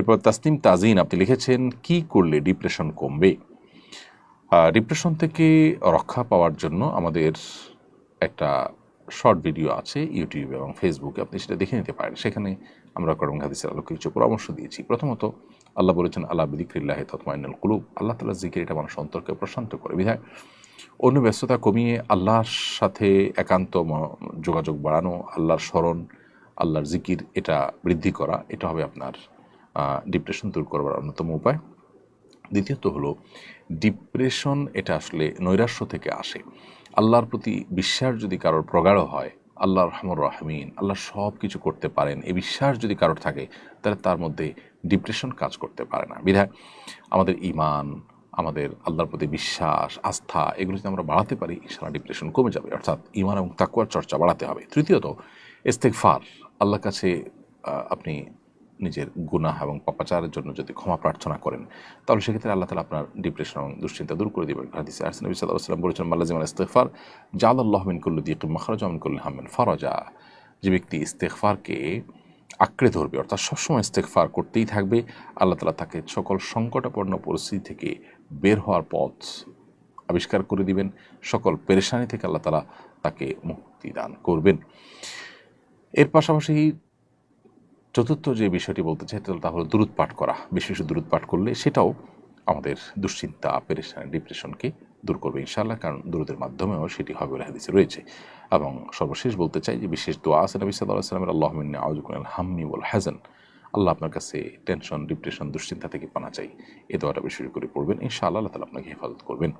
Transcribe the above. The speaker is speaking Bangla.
এরপর তাসনিম তাজিন, আপনি লিখেছেন, কি করলে ডিপ্রেশন কমবে? ডিপ্রেশন থেকে রক্ষা পাওয়ার জন্য আমাদের একটা শর্ট ভিডিও আছে ইউটিউব এবং ফেসবুকে, আপনি সেটা দেখে নিতে পারেন। সেখানে আমরা করম হাদিসের আলোকে কিছু পরামর্শ দিয়েছি। প্রথমত, আল্লাহ বলেছেন, আল্লাহ বিদিক্রিল্লাহ তৎমাইনুল কুলুব। আল্লাহ তালা জিকির এটা মানুষ অন্তরকে প্রশান্ত করে। বিধায়, অন্য ব্যস্ততা কমিয়ে আল্লাহর সাথে একান্ত যোগাযোগ বাড়ানো, আল্লাহর স্মরণ, আল্লাহর জিকির, এটা বৃদ্ধি করা, এটা হবে আপনার ডিপ্রেশন দূর করবার অন্যতম উপায়। দ্বিতীয়ত হলো ডিপ্রেশন এটা আসলে নৈরাশ্য থেকে আসে। আল্লাহর প্রতি বিশ্বাস যদি কারোর প্রগাঢ় হয় আল্লাহ রহমর রাহমিন, আল্লাহ সব কিছু করতে পারেন, এই বিশ্বাস যদি কারোর থাকে, তাহলে তার মধ্যে ডিপ্রেশন কাজ করতে পারে না। বিধায় আমাদের ইমান আমাদের আল্লাহর প্রতি বিশ্বাস, আস্থা, এগুলো যদি আমরা বাড়াতে পারি সারা ডিপ্রেশন কমে যাবে। অর্থাৎ ইমান এবং তাকুয়ার চর্চা বাড়াতে হবে। তৃতীয়ত ইস্তেকফার আল্লাহর কাছে আপনি নিজের গুনাহ এবং পাপাচারের জন্য যদি ক্ষমা প্রার্থনা করেন, তাহলে সেক্ষেত্রে আল্লাহ তালা আপনার ডিপ্রেশন এবং দুশ্চিন্তা দূর করে দেবেন। হাদিসে আরসিন নবী সাল্লাহ সাল্লাম বলেছেন মাল্লাজিম ইস্তেকফার জাল আল্লাহ মিন কুল্লু দিয়ে মাখারাজ মিন কুল্লু হামিন ফরজা। যে ব্যক্তি ইস্তেকফারকে আঁকড়ে ধরবে, অর্থাৎ সবসময় ইস্তেকফার করতেই থাকবে, আল্লাহ তালা তাকে সকল সংকটাপন্ন পরিস্থিতি থেকে বের হওয়ার পথ আবিষ্কার করে দিবেন। সকল পেরেশানি থেকে আল্লাহ তালা তাকে মুক্তি দান করবেন। এর পাশাপাশি চতুর্থ যে বিষয়টি বলতে চাই তা হলো দূরত পাঠ করা। বিশেষ দূরত পাঠ করলে সেটাও আমাদের দুশ্চিন্তা, পেরেশানি, ডিপ্রেশনকে দূর করবে ইনশাআল্লাহ, কারণ দূরদের মাধ্যমেও সেটি হবে বলে হাদিসে রয়েছে। এবং সর্বশেষ বলতে চাই যে বিশেষ দোয়া আছে নবী সাল্লাহ সাল্লামের আল্লাহ মিন্নি আউজুকুল হাম্মি ওয়াল হাজান আল্লাহ আপনার কাছে টেনশন, ডিপ্রেশন, দুশ্চিন্তা থেকে পানা চাই। এ দোয়াটা বেশি করে পড়বেন, ইনশাআল্লাহ আল্লাহ তালা আপনাকে হেফাজত করবেন।